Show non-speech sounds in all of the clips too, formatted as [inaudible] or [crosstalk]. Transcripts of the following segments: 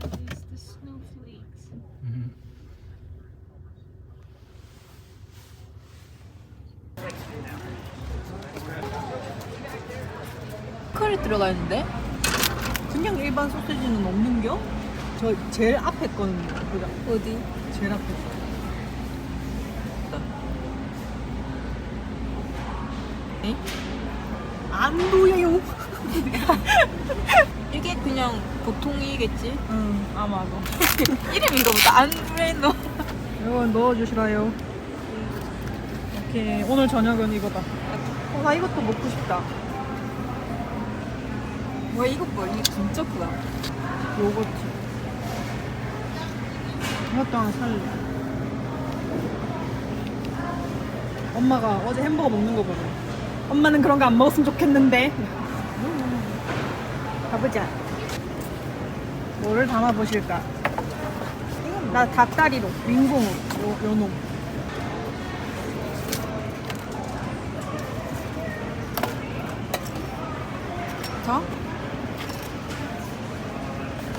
that is the snowflakes. 칼이 들어가 있는데? 그냥 일반 소시지는 없는겨? 저 제일 앞에 거는 보자. 어디? 제일 앞에 거. 에? 안 보여요. [laughs] 이게 그냥 보통이겠지? 응, 아마도. 이름인가 보다. 안브레노. 이거 넣어주시라요. 오케이. 오늘 저녁은 이거다. 어, 나 이것도 먹고 싶다. 와 이거 봐. 이게 진짜 크다. 요거트. 이것도 하나 살래. 엄마가 어제 햄버거 먹는 거 보고. 엄마는 그런 거 안 먹었으면 좋겠는데. 가보자. 뭐를 담아 보실까? 나 닭다리로, 윙봉, 요, 요놈. 자.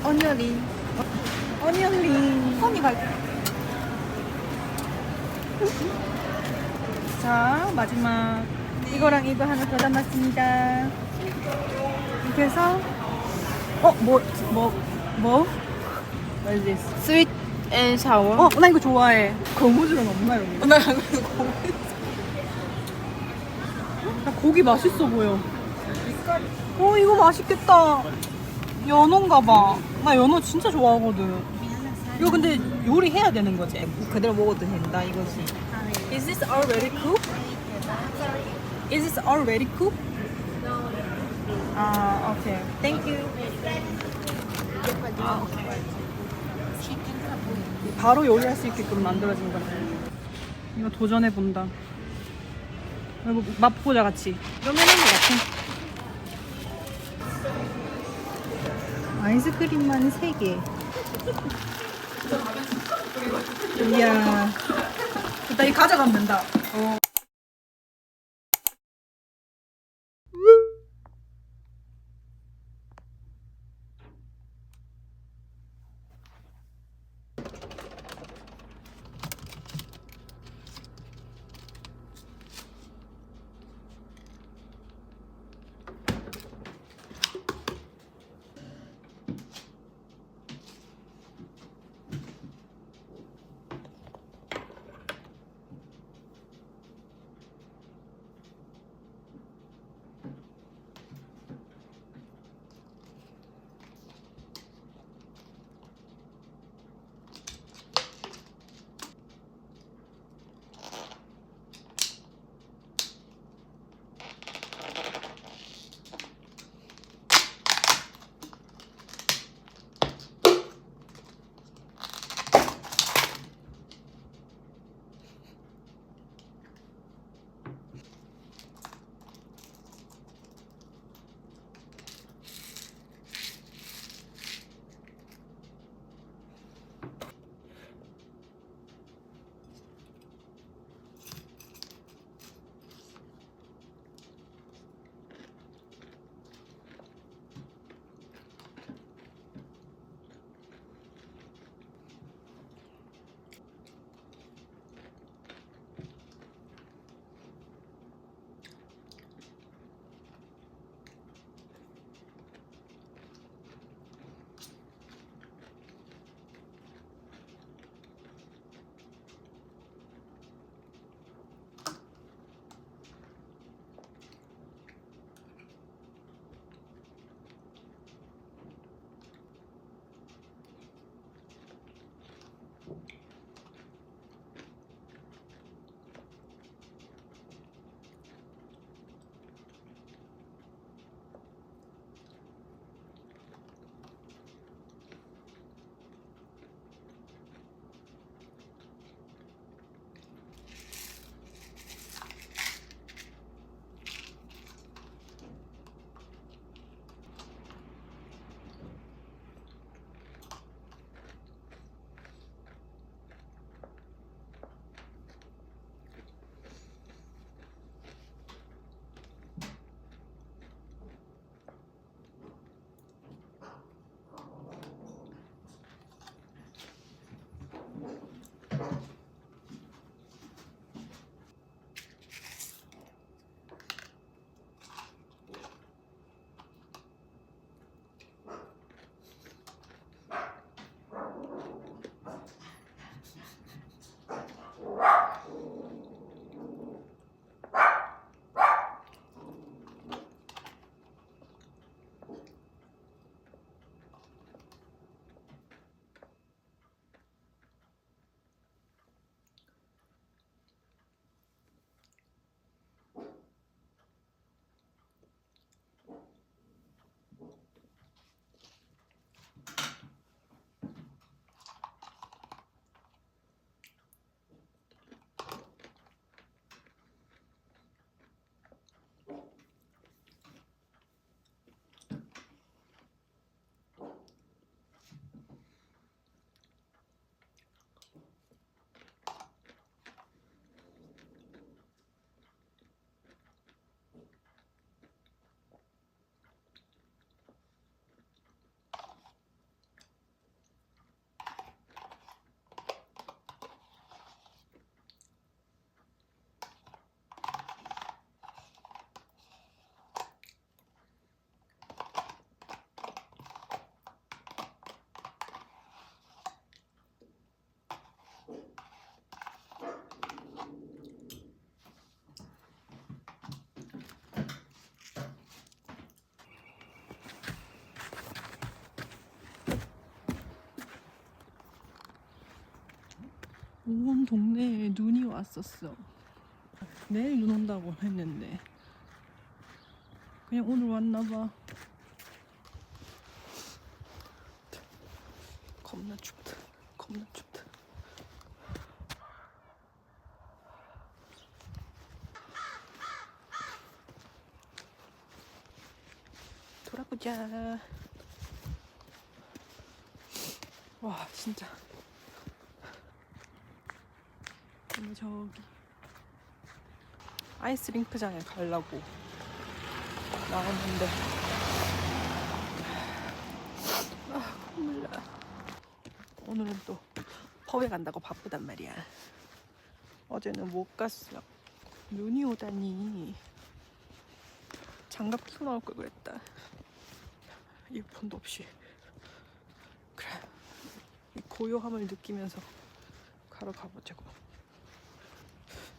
언니리. 어니언링. 허니 갈. [laughs] 자, 마지막. 이거랑 이거 하나 더 담았습니다. 이렇게 해서, 어, 뭐, 뭐, 뭐? What is this? 스윗 앤 샤워. 어, 나 이거 좋아해. 거무줄은 없나, 여기? 나 이거 고민. 나 고기 맛있어 보여. 어, 이거 맛있겠다. 연어인가 봐. 나 연어 진짜 좋아하거든. 이거 근데 요리해야 되는 거지? 그대로 먹어도 된다 이거지. Is this already cooked? Is this already cooked? 아, 오케이. Thank you. 바로 요리할 수 있게끔 만들어진 거네. 이거 도전해 본다. 이거 맛보자 같이. 이러면 것 같아. 아이스크림만 3개. 이야. 일단 이 가져가면 된다. 어. 온 동네에 눈이 왔었어. 내일 눈 온다고 했는데 그냥 오늘 왔나 봐. 겁나 춥다. 겁나 춥다. 돌아보자. 와 진짜. 근데 저기 아이스 링크장에 가려고 나왔는데 아 콧물 나. 오늘은 또 펍에 간다고 바쁘단 말이야. 어제는 못 갔어. 눈이 오다니 장갑 끼고 나올 걸 그랬다. 이어폰도 없이. 그래. 이 고요함을 느끼면서 가러 가보자고.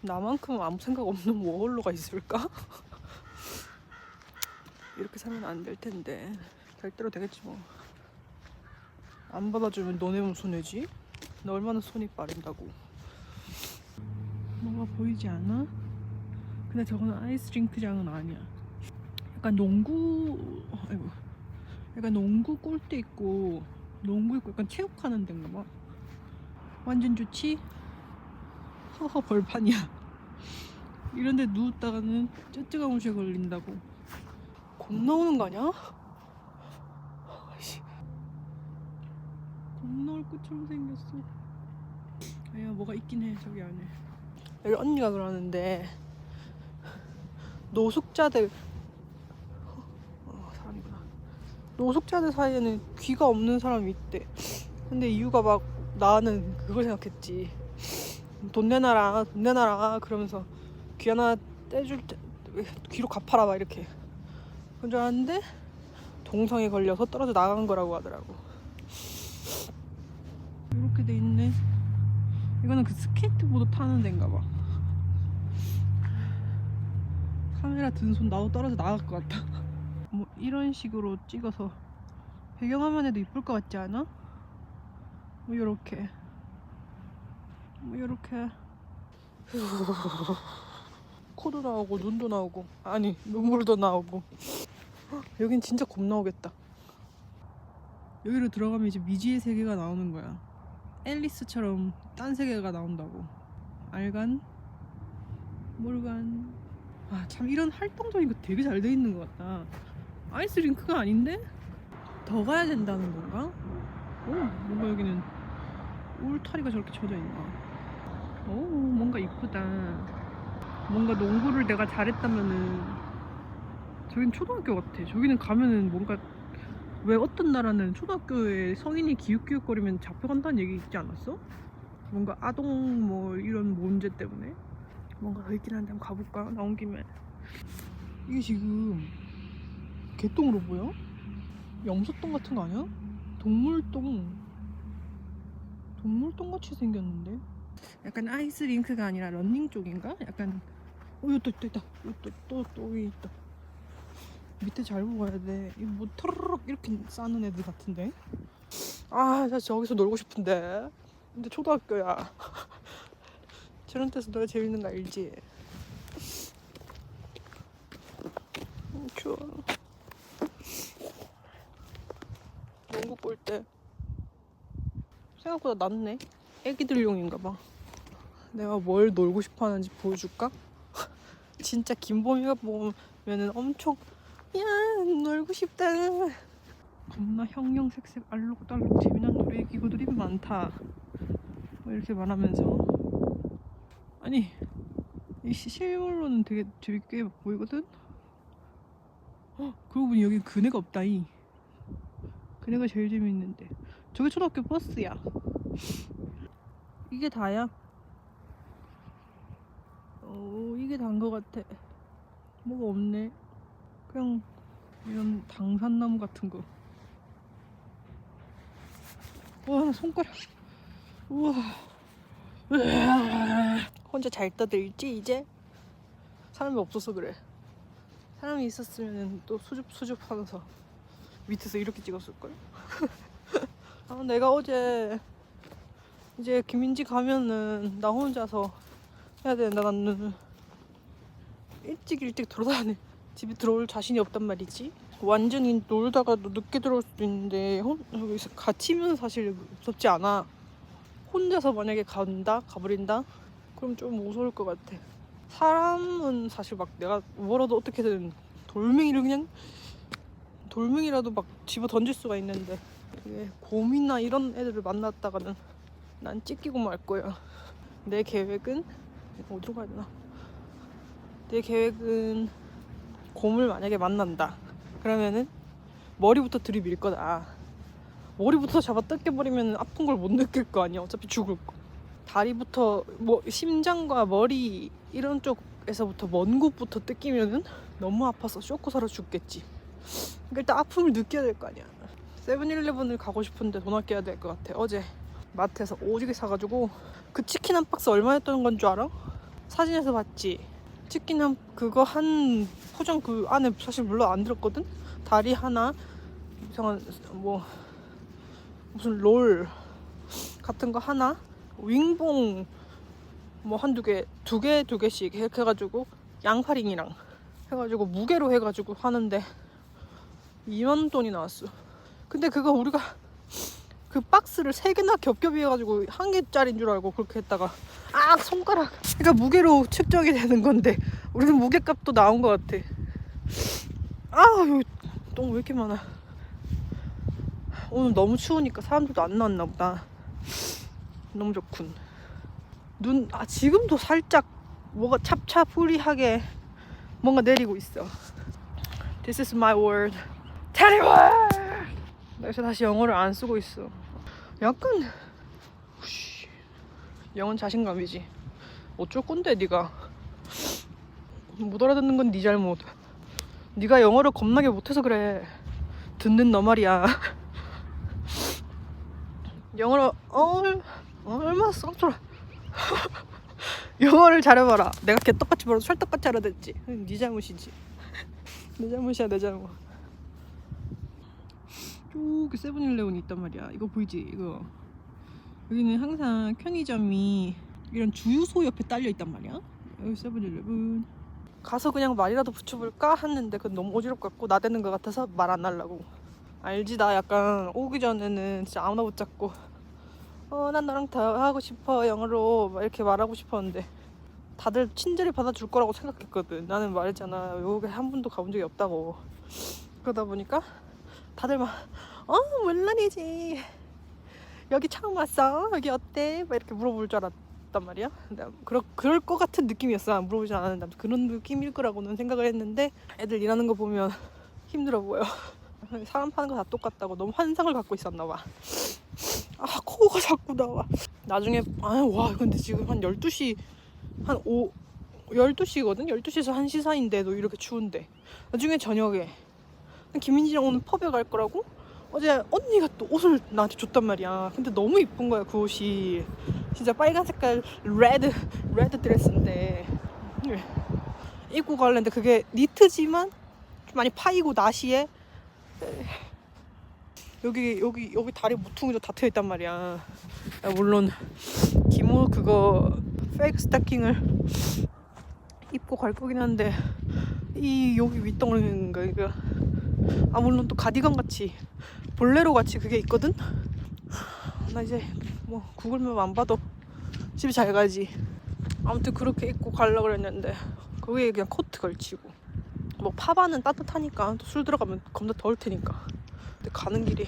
나만큼 아무 생각 없는 워홀로가 있을까? [laughs] 이렇게 살면 안 될 텐데 될 대로 되겠지 뭐. 안 받아주면 너네 무 손해지? 너 얼마나 손이 빠른다고. 뭐가 보이지 않아? 근데 저거는 아이스링크장은 아니야. 약간 농구, 아이고, 약간 농구 골대 있고 농구 있고 약간 체육하는 데인가 봐. 완전 좋지? 허허 [laughs] 벌판이야. 이런데 누웠다가는 쩌뜨가 무시에 걸린다고. 겁나 오는 거 아니야? 겁나 올 것처럼 생겼어. 아야 뭐가 있긴 해 저기 안에. 여기 언니가 그러는데 노숙자들 어. 노숙자들 사이에는 귀가 없는 사람이 있대. 근데 이유가 막 나는 그걸 생각했지. 돈 내놔라, 돈 내놔라 그러면서 귀 하나 떼줄 때 귀로 갚아라 막 이렇게. 그런 줄 알았는데 동성에 걸려서 떨어져 나간 거라고 하더라고. 이렇게 돼 있네. 이거는 그 스케이트보드 타는 데인가 봐. 카메라 든 손 나도 떨어져 나갈 것 같다. 뭐 이런 식으로 찍어서 배경화면에도 이쁠 것 같지 않아? 뭐 요렇게 뭐 요렇게. 코도 나오고 눈도 나오고 아니 눈물도 나오고. 헉, 여긴 진짜 겁 나 오겠다. 여기로 들어가면 이제 미지의 세계가 나오는 거야. 앨리스처럼 딴 세계가 나온다고. 알간? 몰간. 아 참 이런 활동적인 거 되게 잘 돼 있는 것 같다. 아이스링크가 아닌데? 더 가야 된다는 건가? 오 뭔가 여기는 울타리가 저렇게 쳐져 있나 오 뭔가 이쁘다 뭔가 농구를 내가 잘했다면은 저긴 초등학교 같아 저기는 가면은 뭔가 왜 어떤 나라는 초등학교에 성인이 기웃기웃거리면 잡혀간다는 얘기 있지 않았어? 뭔가 아동 뭐 이런 문제 때문에 뭔가 더 있긴 한데 한번 가볼까? 나온 김에 이게 지금 개똥으로 보여? 염소똥 같은 거 아니야? 동물똥 동물똥 같이 생겼는데 약간 아이스 링크가 아니라 런닝 쪽인가? 약간 어 여기 또 있다 있다. 또또또 여기 있다. 밑에 잘 보아야 돼. 이거 뭐 터르륵 이렇게 싸는 애들 같은데? 아 나 저기서 놀고 싶은데. 근데 초등학교야. [laughs] 저런 데서 노래 재밌는 거 알지? 음, 추워. 농구 골대 생각보다 낫네. 애기들용인가 봐 내가 뭘 놀고 싶어 하는지 보여줄까? [laughs] 진짜 김범이가 보면은 엄청 야 놀고 싶다. 겁나 형형색색 알록달록 재미난 놀이기구들이 많다. 뭐 이렇게 말하면서. 아니 이 시- 실물로는 되게 재밌게 보이거든? 어, 그러고 보니 여기 그네가 없다 이 그네가 제일 재밌는데. 저게 초등학교 버스야. 이게 다야 어 이게 다인 것 같아 뭐가 없네 그냥 이런 당산나무 같은 거 와, 나 손가락. 우와. 혼자 잘 떠들지, 이제? 사람이 없어서 그래. 사람이 있었으면 또 수줍, 수줍 하면서 밑에서 이렇게 찍었을걸? [laughs] 아, 내가 어제 이제 김민지 가면은 나 혼자서 해야 되는데 나는 일찍 일찍 돌아다니 집에 들어올 자신이 없단 말이지. 완전히 놀다가도 늦게 들어올 수도 있는데 혼, 여기서 갇히면 사실 무섭지 않아. 혼자서 만약에 간다, 가버린다, 그럼 좀 무서울 것 같아. 사람은 사실 막 내가 뭐라도 어떻게든 돌멩이를 그냥 돌멩이라도 막 집어 던질 수가 있는데 이게 곰이나 이런 애들을 만났다가는 난 찢기고 말 거야. 내 계획은 어디로 가야 되나? 내 계획은 곰을 만약에 만난다. 그러면은 머리부터 들이밀 거다. 머리부터 잡아 뜯겨버리면 아픈 걸 못 느낄 거 아니야. 어차피 죽을 거. 다리부터 뭐 심장과 머리 이런 쪽에서부터 먼 곳부터 뜯기면은 너무 아파서 쇼크 살아 죽겠지. 그러니까 일단 아픔을 느껴야 될 거 아니야. 세븐일레븐을 가고 싶은데 돈 아껴야 될 것 같아. 어제 마트에서 오지게 사가지고 그 치킨 한 박스 얼마였던 건 줄 알아? 사진에서 봤지. 치킨 한 그거 한 포장 그 안에 사실 물론 안 들었거든. 다리 하나 이상한 뭐 무슨 롤 같은 거 하나 윙봉 뭐 한두 개 두 개 두 개씩 이렇게 해가지고 양파링이랑 해가지고 무게로 해가지고 하는데 2만 돈이 나왔어. 근데 그거 우리가 그 박스를 세 개나 겹겹이 해가지고 한 개짜리인 줄 알고 그렇게 했다가 아 손가락 그러니까 무게로 측정이 되는 건데 우리는 무게값도 나온 것 같아. 아 여기 똥 왜 이렇게 많아? 오늘 너무 추우니까 사람들도 안 나왔나 보다. 너무 좋군. 눈, 아, 지금도 살짝 뭐가 찹찹후리하게 뭔가 내리고 있어. This is my. Teddy world! 나 요새 다시 영어를 안 쓰고 있어. 약간, 영어는 자신감이지. 어쩔 건데, 네가 못 알아듣는 건 네 잘못. 네가 영어를 겁나게 못해서 그래. 듣는 너 말이야. 영어를 얼 얼마나 썩소라. 영어를 잘해봐라. 내가 걔 똑같이 말해도 찰떡같이 알아듣지. 응, 네 잘못이지. 내 잘못이야 내 잘못. 저기 세븐일레븐이 있단 말이야. 이거 보이지? 이거 여기는 항상 편의점이 이런 주유소 옆에 딸려 있단 말이야. 여기 세븐일레븐. 가서 그냥 말이라도 붙여볼까 했는데 그건 너무 어지럽 같고 나대는 것 같아서 말 안 하려고. 알지 나 약간 오기 전에는 진짜 아무나 붙잡고 어 난 너랑 더 하고 싶어 영어로 막 이렇게 말하고 싶었는데 다들 친절히 받아줄 거라고 생각했거든 나는 말했잖아 외국에 한 번도 가본 적이 없다고 그러다 보니까 다들 막 어 물론이지. 여기 처음 왔어. 여기 어때? 막 이렇게 물어볼 줄 알았단 말이야. 근데 그럴, 그럴 것 같은 느낌이었어. 물어보지 않았는데 아무튼 그런 느낌일 거라고는 생각을 했는데 애들 일하는 거 보면 힘들어 보여. [laughs] 사람 파는 거 다 똑같다고. 너무 환상을 갖고 있었나 봐. 아 코가 자꾸 나와. 나중에 아 와 근데 지금 한 12시 한 5, 12시거든? 12시에서 1시 사이인데도 이렇게 추운데. 나중에 저녁에 김민지랑 오늘 펍에 갈 거라고? 어제 언니가 또 옷을 나한테 줬단 말이야 근데 너무 이쁜 거야 그 옷이 진짜 빨간 색깔 레드 레드 드레스인데 네. 입고 갈랬는데 그게 니트지만 좀 많이 파이고 나시에 여기 여기 여기 다리 모퉁이도 다 트여 있단 말이야. 야, 물론 기모 그거 페이크 스타킹을 입고 갈 거긴 한데 이 여기 윗덩어리인가 이거 아 물론 또 가디건 같이 볼레로 같이 그게 있거든. 나 이제 뭐 구글맵 안 봐도 집에 잘 가지. 아무튼 그렇게 입고 가려고 그랬는데 거기에 그냥 코트 걸치고 뭐 파바는 따뜻하니까 또 술 들어가면 겁나 더울 테니까. 근데 가는 길이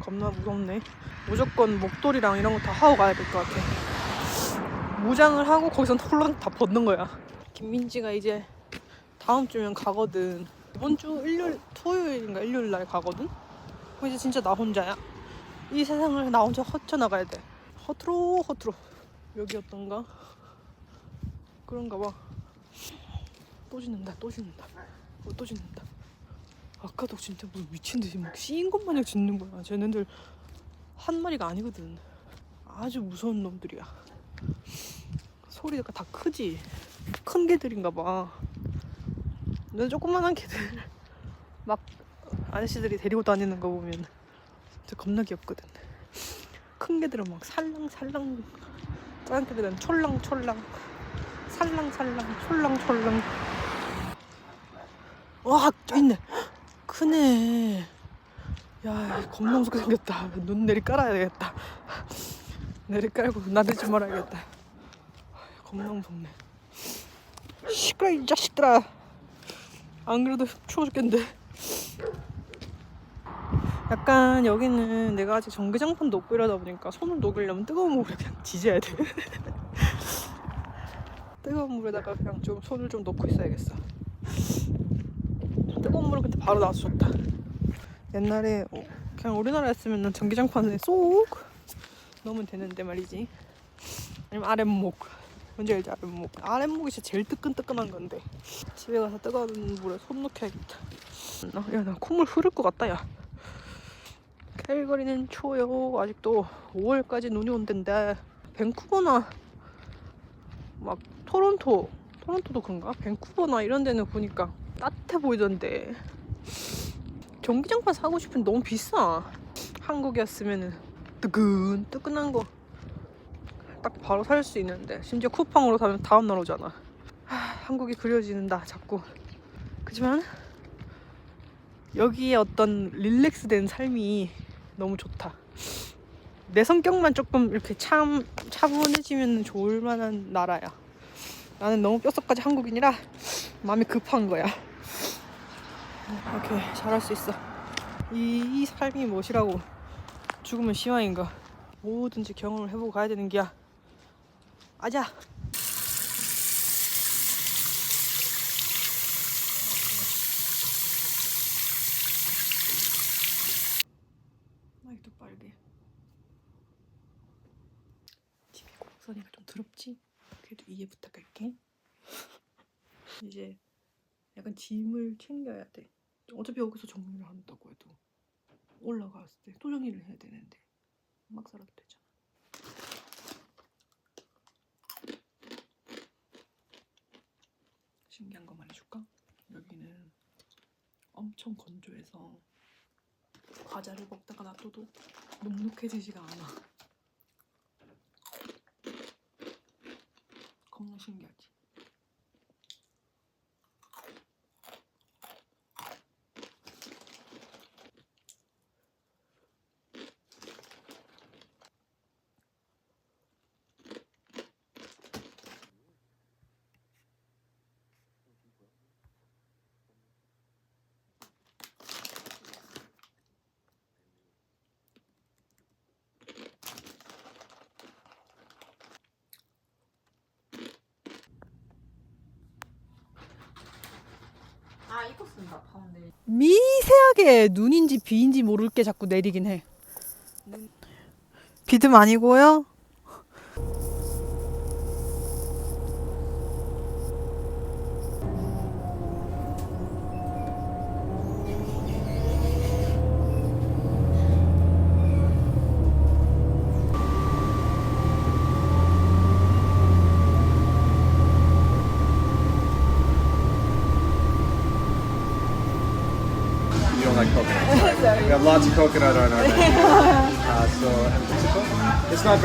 겁나 무섭네. 무조건 목도리랑 이런 거 다 하고 가야 될 것 같아. 무장을 하고 거기서 [laughs] 홀랑 다 벗는 거야. 김민지가 이제 다음 주면 가거든. 이번 주 일요일, 토요일인가 일요일 날 가거든. 이제 진짜 나 혼자야. 이 세상을 나 혼자 헤쳐나가야 돼. 허트로 허트로. 여기였던가? 그런가 봐. 또 짖는다 또 짖는다 어, 또 짖는다 아까도 진짜 뭐 미친 듯이 막 씌인 것 마냥 짖는 거야 쟤네들 한 마리가 아니거든 아주 무서운 놈들이야 소리가 다 크지 큰 개들인가 봐 근데 조그만한 개들 막 아저씨들이 데리고 다니는 거 보면 진짜 겁나 귀엽거든. 큰 개들은 막 살랑살랑 작은 개들은 촐랑촐랑 살랑살랑 촐랑촐랑. 와저 있네. 크네. 야 겁나 무섭게 생겼다. 눈 내리 깔아야 되겠다. 내리 깔고 나대지 말아야겠다. 겁나 무섭네. 시끄러 이 자식들아 안 그래도 추워 죽겠는데. 약간 여기는 내가 아직 전기장판도 없고 이러다 보니까 손을 녹이려면 뜨거운 물에 그냥 지져야 돼. [laughs] 뜨거운 물에다가 그냥 좀 손을 좀 넣고 있어야겠어. 뜨거운 물은 근데 바로 나와서 좋다. 옛날에 어, 그냥 우리나라였으면 전기장판에 쏙 넣으면 되는데 말이지. 아니면 아랫목 뭔지 알지 아랫목 아랫목이 진짜 제일 뜨끈뜨끈한 건데. 집에 가서 뜨거운 물에 손 넣겨야겠다. 야 나 콧물 흐를 것 같다 야. 캘거리는 추워요. 아직도 5월까지 눈이 온댄데. 밴쿠버나 막 토론토 토론토도 그런가? 밴쿠버나 이런 데는 보니까 따뜻해 보이던데. 전기장판 사고 싶은데 너무 비싸. 한국이었으면은 뜨끈 뜨끈한 거 딱 바로 살 수 있는데 심지어 쿠팡으로 사면 다음날 오잖아. 하, 한국이 그려지는다 자꾸. 그지만 여기에 어떤 릴렉스된 삶이 너무 좋다. 내 성격만 조금 이렇게 참 차분해지면 좋을 만한 나라야. 나는 너무 뼛속까지 한국인이라 마음이 급한 거야. 오케이 잘할 수 있어. 이, 이 삶이 무엇이라고 죽으면 시황인가? 뭐든지 경험을 해보고 가야 되는 기야 아자. 아이도 빨개 집이 곡선이가 좀 더럽지? 그래도 이해 부탁할게. [laughs] 이제 약간 짐을 챙겨야 돼. 어차피 여기서 정리를 한다고 해도. 올라갔을 때 또 정리를 해야 되는데. 막 살아도 되잖아 신기한 거 말해줄까? 여기는 엄청 건조해서 과자를 먹다가 놔둬도 눅눅해지지가 않아 겁나 신기하지? 아 이거 쓴다 파운데이션. 미세하게 눈인지 비인지 모를 게 자꾸 내리긴 해. 비듬 아니고요.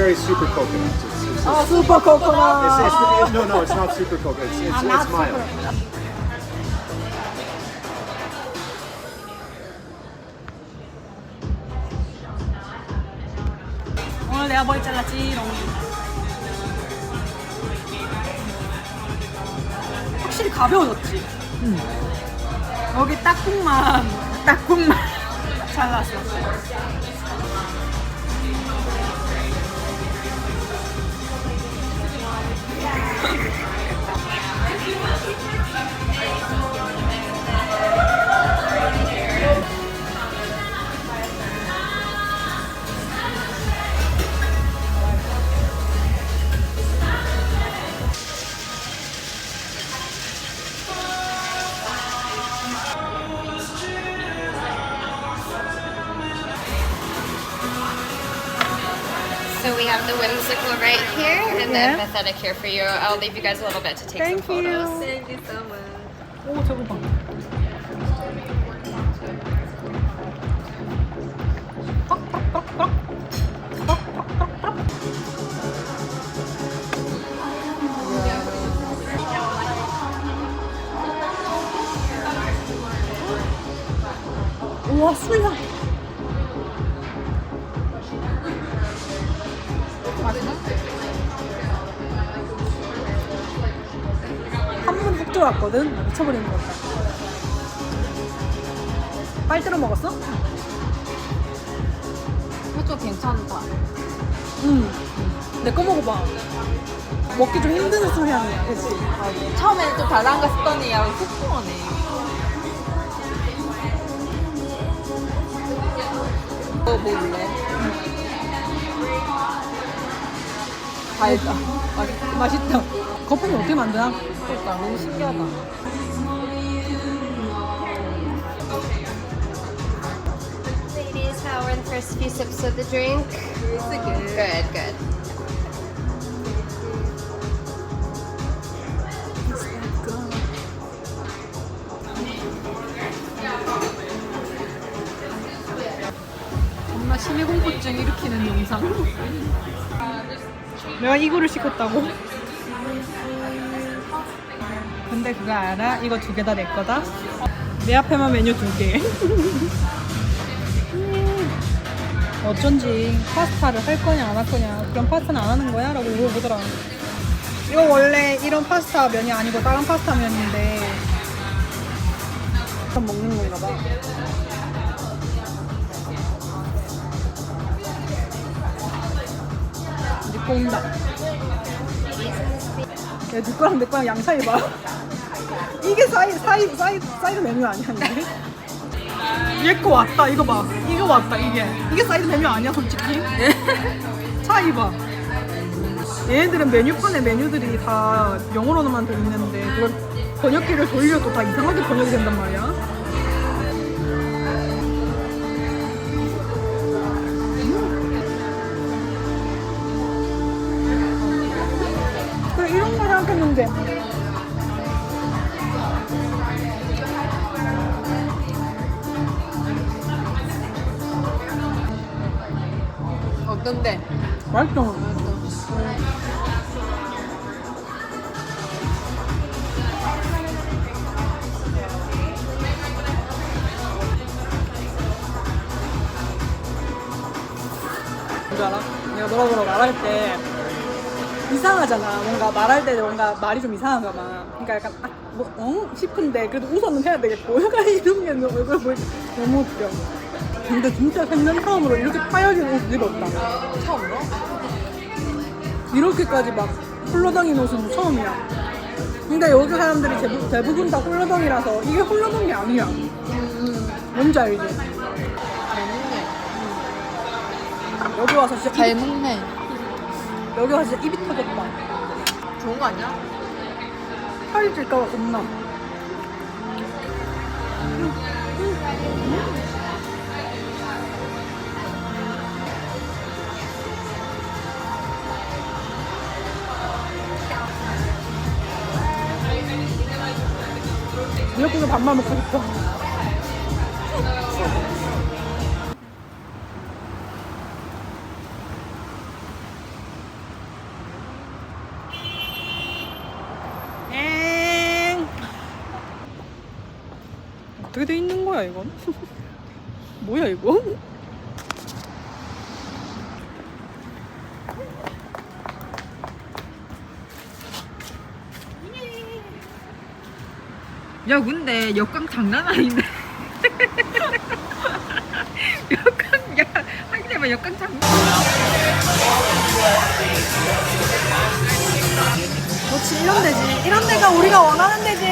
Very super coconut. It's, it's, 아 슈퍼 코코넛. it's, it's, it- no, no, it's not super coconut. It's, it's, it's mild. 오늘 내가 머리 잘랐지. 거. 확실히 가벼워졌지. 여기 딱꿍만 딱꿍만 잘랐어. よろしくお願いします。the whimsical right here and yeah. then pathetic here for you. I'll leave you guys a little bit to take Thank some photos. You. Thank you so much. 미쳐버리는 것 같다. 빨대로 먹었어? 이거 괜찮다. 응. 내 거 먹어봐. 먹기 좀 힘든 수향이야, 그치? 처음에는 좀 달달한 거 싶더니 야, 훅 통하네. 뭐 먹을래? 달다. 맛있, 맛있다. 거품이 어떻게 만드나? 그러니까 너무 신기하다. The first few sips of the drink? Good, good. 엄마 심해 공포증 일으키는 영상. 내가 이거를 시켰다고? 근데 그거 알아? 이거 두 개 다 내 거다? 내 앞에만 메뉴 두 개. 어쩐지 파스타를 할 거냐 안 할 거냐 그럼 파스타는 안 하는 거야? 라고 물어보더라 이거 원래 이런 파스타 면이 아니고 다른 파스타 면인데 먹는 건가 봐 이제 꼰다. 야, 네 거랑 내 거랑 양 차이 봐. [laughs] 이게 사이, 사이, 사이, 사이드 메뉴 아니야, 이게? 얘거 왔다, 이거 봐. 이거 왔다, 이게. 이게 사이드 메뉴 아니야, 솔직히? [laughs] 차이 봐. 얘네들은 메뉴판에 메뉴들이 다 영어로만 돼 있는데, 그걸 번역기를 돌려도 다 이상하게 번역이 된단 말이야. 그래, 이런 거 생각했는데. 알아? 내가 너랑 너랑 말할 때 이상하잖아. 뭔가 말할 때 뭔가 말이 좀 이상한가 봐. 그러니까 약간 아, 뭐, 어? 싶은데 그래도 웃어는 해야 되겠고 약간 이런 게 얼굴 보니까 너무 웃겨. 근데 진짜 생전 처음으로 이렇게 파여진 옷 입었다. 처음으로? 이렇게까지 막 홀로덩인 옷은 처음이야. 근데 여기 사람들이 대부, 대부분 다 홀로덩이라서 이게 홀로덩이 아니야. 뭔지 알지? 잘 먹네. 여기 와서 진짜 잘 입이, 먹네. 여기 와서 진짜 입이 터졌다. 좋은 거 아니야? 살이 찔까봐 겁나. 미역국 밥만 먹고 싶어. 역광 장난 아닌데. [laughs] 역광, 야, 하기네봐 역광 장난. 그렇지 이런 데지 이런 데가 우리가 원하는 데지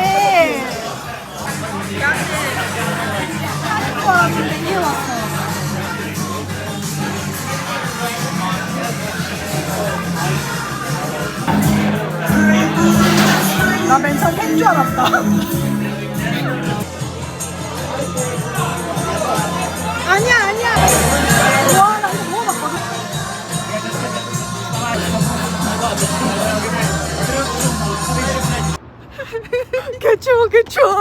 하는 거라는데 이게 왔어 나 맨 처음 팬줄 알았다 [laughs] [laughs] 개추워 개추워